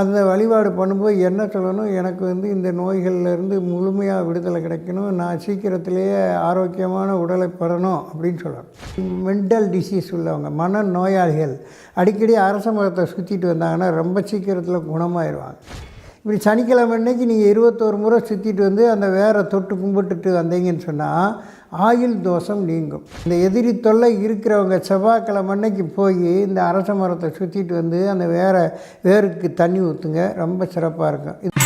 அந்த வழிபாடு பண்ணும்போது என்ன சொல்லணும்? எனக்கு வந்து இந்த நோய்கள்லேருந்து முழுமையாக விடுதலை கிடைக்கணும். நான் சீக்கிரத்திலேயே ஆரோக்கியமான உடலை பெறணும் அப்படின்னு சொல்லணும். மென்டல் டிசீஸ் உள்ளவங்க மன நோயாளிகள் அடிக்கடி அரச மரத்தை சுற்றிட்டு வந்தாங்கன்னா ரொம்ப சீக்கிரத்தில் குணமாயிடுவாங்க இப்படி சனிக்கிழமை அன்னைக்கு நீங்கள் இருபத்தோரு முறை சுற்றிட்டு வந்து அந்த வேற தொட்டு கும்பிட்டுட்டு வந்தீங்கன்னு சொன்னால் ஆயுள் தோஷம் நீங்கும். இந்த எதிரி தொல்லை இருக்கிறவங்க செவ்வாய்க்கிழமை அன்னைக்கு போய் இந்த அரச மரத்தை சுற்றிட்டு வந்து அந்த வேற வேருக்கு தண்ணி ஊற்றுங்க ரொம்ப சிறப்பாக இருக்கும். இது-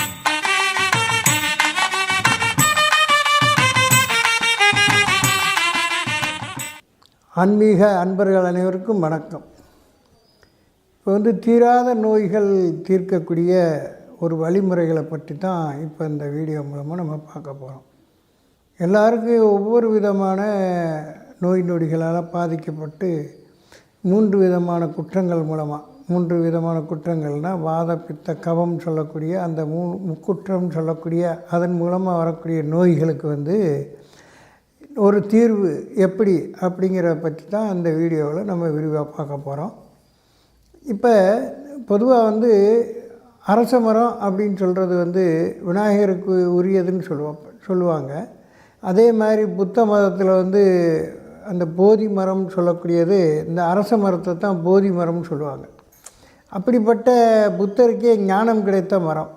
ஆன்மீக அன்பர்கள் அனைவருக்கும் வணக்கம். இப்போ வந்து தீராத நோய்கள் தீர்க்கக்கூடிய ஒரு வழிமுறைகளை பற்றி தான் இப்போ இந்த வீடியோ மூலமாக நம்ம பார்க்க போகிறோம் எல்லாருக்கும் ஒவ்வொரு விதமான நோய் நொடிகளால் பாதிக்கப்பட்டு மூன்று விதமான குற்றங்கள் மூலமாக மூன்று விதமான குற்றங்கள்னால் வாத பித்த கவம் சொல்லக்கூடிய அந்த மூ முக்குற்றம் சொல்லக்கூடிய அதன் மூலமாக வரக்கூடிய நோய்களுக்கு வந்து ஒரு தீர்வு எப்படி அப்படிங்கிறத பற்றி தான் அந்த வீடியோவில் நம்ம விரிவாக பார்க்க போகிறோம் இப்போ பொதுவாக வந்து அரச மரம் அப்படின்னு சொல்கிறது வந்து விநாயகருக்கு உரியதுன்னு சொல்லுவோம் சொல்லுவாங்க. அதே மாதிரி புத்த மதத்தில் வந்து அந்த போதி மரம் சொல்லக்கூடியது இந்த அரச மரத்தை தான் போதி மரம்னு சொல்லுவாங்க. அப்படிப்பட்ட புத்தருக்கே ஞானம் கிடைத்த மரம்.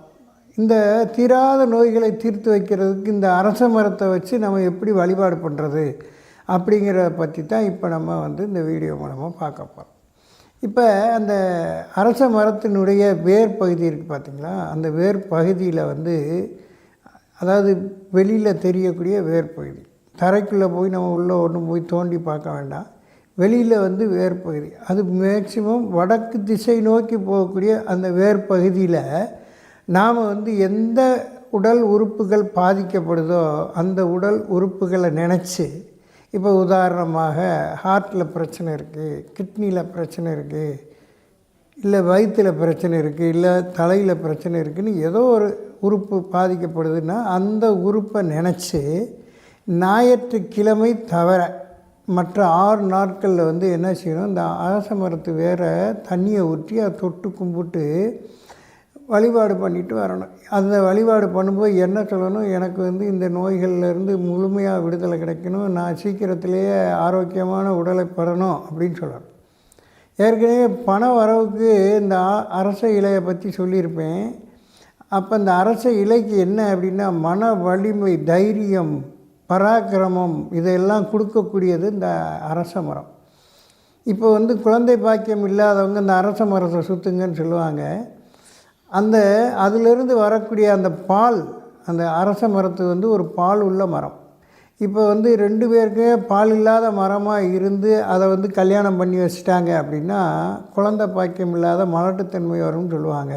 இந்த தீராத நோய்களை தீர்த்து வைக்கிறதுக்கு இந்த அரச மரத்தை வச்சு நம்ம எப்படி வழிபாடு பண்ணுறது அப்படிங்கிறத பற்றி தான் இப்போ நம்ம வந்து இந்த வீடியோ மூலமாக பார்க்க போகிறோம் இப்போ அந்த அரச மரத்தினுடைய வேர் பகுதி இருக்குது பார்த்தீங்களா? அந்த வேர் பகுதியில் வந்து அதாவது வெளியில் தெரியக்கூடிய வேர் பகுதி. தரைக்குள்ளே போய் நம்ம உள்ளே ஒன்றும் போய் தோண்டி பார்க்க வேண்டாம். வெளியில் வந்து வேர் பகுதி. அது மேக்சிமம் வடக்கு திசை நோக்கி போகக்கூடிய அந்த வேர் பகுதியில் நாம் வந்து எந்த உடல் உறுப்புகள் பாதிக்கப்படுதோ அந்த உடல் உறுப்புகளை நினச்சி இப்போ உதாரணமாக ஹார்ட்டில் பிரச்சனை இருக்குது கிட்னியில் பிரச்சனை இருக்குது இல்லை வயிற்றில் பிரச்சனை இருக்குது இல்லை தலையில் பிரச்சனை இருக்குதுன்னு ஏதோ ஒரு உறுப்பு பாதிக்கப்படுதுன்னா அந்த உறுப்பை நினச்சி ஞாயிற்றுக்கிழமை தவிர மற்ற ஆறு நாட்களில் வந்து என்ன செய்யணும் இந்த அரச மரத்து வேற தண்ணியை ஊற்றி அதை தொட்டு கும்பிட்டு வழிபாடு பண்ணிட்டு வரணும். அந்த வழிபாடு பண்ணும்போது என்ன சொல்லணும்? எனக்கு வந்து இந்த நோய்கள்லேருந்து முழுமையாக விடுதலை கிடைக்கணும். நான் சீக்கிரத்திலேயே ஆரோக்கியமான உடலை பெறணும் அப்படின்னு சொல்லணும். ஏற்கனவே பண வரவுக்கு இந்த ஆ- அரச இலையை பற்றி சொல்லியிருப்பேன். அப்போ இந்த அரச இலைக்கு என்ன அப்படின்னா மன வலிமை தைரியம் பராக்கிரமம் இதெல்லாம் கொடுக்கக்கூடியது இந்த அரச மரம். இப்போ வந்து குழந்தை பாக்கியம் இல்லாதவங்க இந்த அரச மரத்தை சுற்றுங்கன்னு சொல்லுவாங்க. அந்த அதிலிருந்து வரக்கூடிய அந்த பால் அந்த அரச மரத்து வந்து ஒரு பால் உள்ள மரம். இப்போ வந்து ரெண்டு பேருக்கு பால் இல்லாத மரமாக இருந்து அதை வந்து கல்யாணம் பண்ணி வச்சுட்டாங்க அப்படின்னா குழந்தை பாக்கியம் இல்லாத மலட்டுத்தன்மை வரும்னு சொல்லுவாங்க.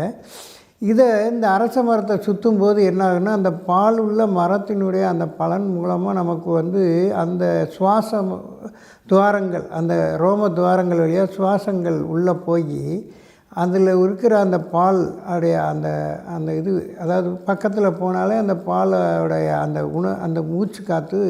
இதை இந்த அரச மரத்தை சுற்றும் போது என்ன ஆகுன்னா அந்த பால் உள்ள மரத்தினுடைய அந்த பலன் மூலமாக நமக்கு வந்து அந்த சுவாசம் துவாரங்கள் அந்த ரோம துவாரங்கள் வழியாக சுவாசங்கள் உள்ளே போய் அதில் இருக்கிற அந்த பால் உடைய அந்த அந்த இது அதாவது பக்கத்தில் போனாலே அந்த பாலோடைய அந்த உண அந்த மூச்சு காற்று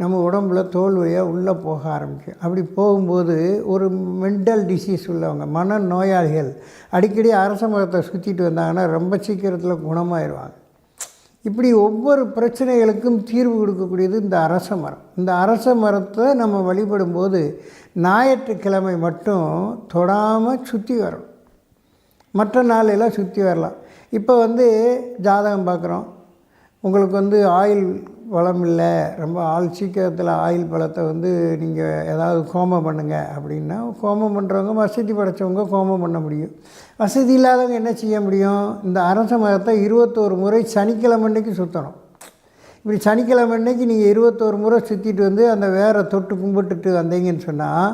நம்ம உடம்புல தோல் வழியாக உள்ளே போக ஆரம்பிக்கும். அப்படி போகும்போது ஒரு மென்டல் டிசீஸ் உள்ளவங்க மன நோயாளிகள் அடிக்கடி அரச மரத்தை சுற்றிட்டு வந்தாங்கன்னா ரொம்ப சீக்கிரத்தில் குணமாயிருவாங்க. இப்படி ஒவ்வொரு பிரச்சனைகளுக்கும் தீர்வு கொடுக்கக்கூடியது இந்த அரச மரம். இந்த அரச மரத்தை நம்ம வழிபடும்போது ஞாயிற்றுக்கிழமை மட்டும் தொடாமல் சுற்றி வரணும். மற்ற நாளெல்லாம் சுற்றி வரலாம். இப்போ வந்து ஜாதகம் பார்க்குறோம். உங்களுக்கு வந்து ஆயில் வளம் இல்லை. ரொம்ப ஆள் சீக்கிரத்தில் ஆயில் பழத்தை வந்து நீங்கள் ஏதாவது கோமம் பண்ணுங்கள் அப்படின்னா கோமம் பண்ணுறவங்க வசதி படைச்சவங்க கோமம் பண்ண முடியும். வசதி இல்லாதவங்க என்ன செய்ய முடியும்? இந்த அரச மரத்தை இருபத்தோரு முறை சனிக்கிழமை அன்னைக்கு சுற்றணும் இப்படி சனிக்கிழமை அன்னைக்கு நீங்கள் இருபத்தோரு முறை சுற்றிட்டு வந்து அந்த வேரை தொட்டு கும்பிட்டுட்டு வந்தீங்கன்னு சொன்னால்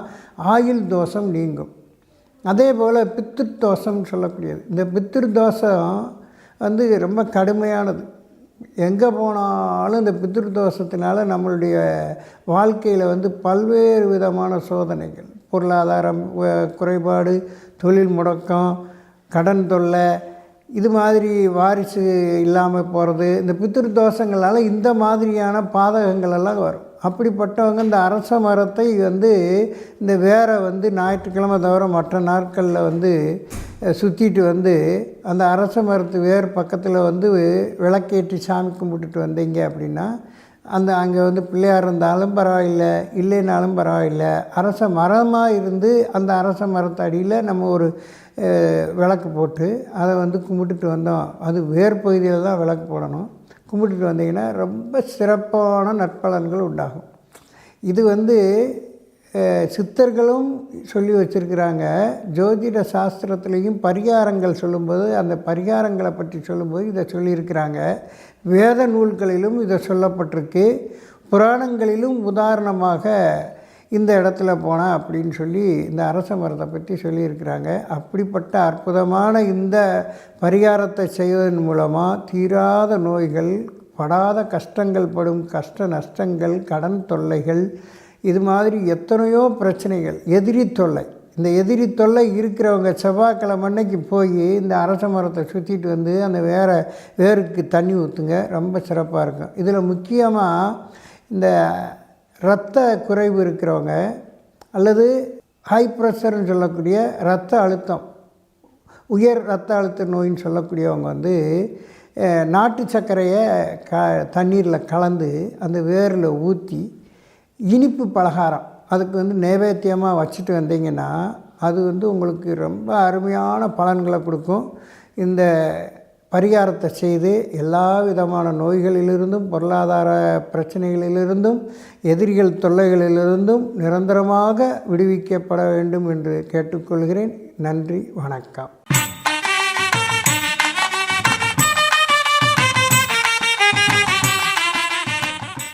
ஆயில் தோஷம் நீங்கும். அதே போல் பித்திருதோஷம்னு சொல்லக்கூடியது. இந்த பித்திருதோஷம் வந்து ரொம்ப கடுமையானது. எங்கே போனாலும் இந்த பித்திருதோஷத்தினால நம்மளுடைய வாழ்க்கையில் வந்து பல்வேறு விதமான சோதனைகள். பொருளாதாரம் குறைபாடு தொழில் முடக்கம் கடன் தொல்லை இது மாதிரி வாரிசு இல்லாமல் போகிறது இந்த பித்திருதோஷங்களால் இந்த மாதிரியான பாதகங்கள் எல்லாம் வரும். அப்படிப்பட்டவங்க இந்த அரச மரத்தை வந்து இந்த வேரை வந்து ஞாயிற்றுக்கிழமை தவிர மற்ற நாட்களில் வந்து சுற்றிட்டு வந்து அந்த அரச மரத்து வேர் பக்கத்தில் வந்து விளக்கேற்றி சாமி கும்பிட்டுட்டு வந்தீங்க அப்படின்னா அந்த அங்கே வந்து பிள்ளையார் இருந்தாலும் பரவாயில்லை இல்லைனாலும் பரவாயில்லை. அரச மரமாக இருந்து அந்த அரச மரத்து அடியில் நம்ம ஒரு விளக்கு போட்டு அதை வந்து கும்பிட்டுட்டு வந்தோம். அது வேர் பகுதியில் தான் விளக்கு போடணும். கும்பிட்டுட்டு வந்தீங்கன்னா ரொம்ப சிறப்பான நற்பலன்கள் உண்டாகும். இது வந்து சித்தர்களும் சொல்லி வச்சுருக்கிறாங்க. ஜோதிட சாஸ்திரத்துலேயும் பரிகாரங்கள் சொல்லும்போது அந்த பரிகாரங்களை பற்றி சொல்லும்போது இதை சொல்லியிருக்கிறாங்க. வேத நூல்களிலும் இதை சொல்லப்பட்டிருக்கு. புராணங்களிலும் உதாரணமாக இந்த இடத்துல போனால் அப்படின்னு சொல்லி இந்த அரச மரத்தை பற்றி சொல்லியிருக்கிறாங்க. அப்படிப்பட்ட அற்புதமான இந்த பரிகாரத்தை செய்வதன் மூலமாக தீராத நோய்கள் படாத கஷ்டங்கள் படும் கஷ்ட நஷ்டங்கள் கடன் தொல்லைகள் இது மாதிரி எத்தனையோ பிரச்சனைகள். எதிரி தொல்லை. இந்த எதிரி தொல்லை இருக்கிறவங்க செவ்வாய்க்கிழமை அன்னைக்கு போய் இந்த அரச மரத்தை சுற்றிட்டு வந்து அந்த வேற வேருக்கு தண்ணி ஊற்றுங்க ரொம்ப சிறப்பாக இருக்கும். இதில் முக்கியமாக இந்த இரத்த குறைவு இருக்கிறவங்க அல்லது ஹை ப்ரெஷர்னு சொல்லக்கூடிய இரத்த அழுத்தம் உயர் ரத்த அழுத்த நோயின்னு சொல்லக்கூடியவங்க வந்து நாட்டு சர்க்கரையை க தண்ணீரில் கலந்து அந்த வேரில் ஊற்றி இனிப்பு பலகாரம் அதுக்கு வந்து நைவேத்தியமாக வச்சுட்டு வந்தீங்கன்னா அது வந்து உங்களுக்கு ரொம்ப அருமையான பலன்களை கொடுக்கும். இந்த பரிகாரத்தை செய்து எல்லா விதமான நோய்களிலிருந்தும் பொருளாதார பிரச்சனைகளிலிருந்தும் எதிரிகள் தொல்லைகளிலிருந்தும் நிரந்தரமாக விடுவிக்கப்பட வேண்டும் என்று கேட்டுக்கொள்கிறேன். நன்றி வணக்கம்.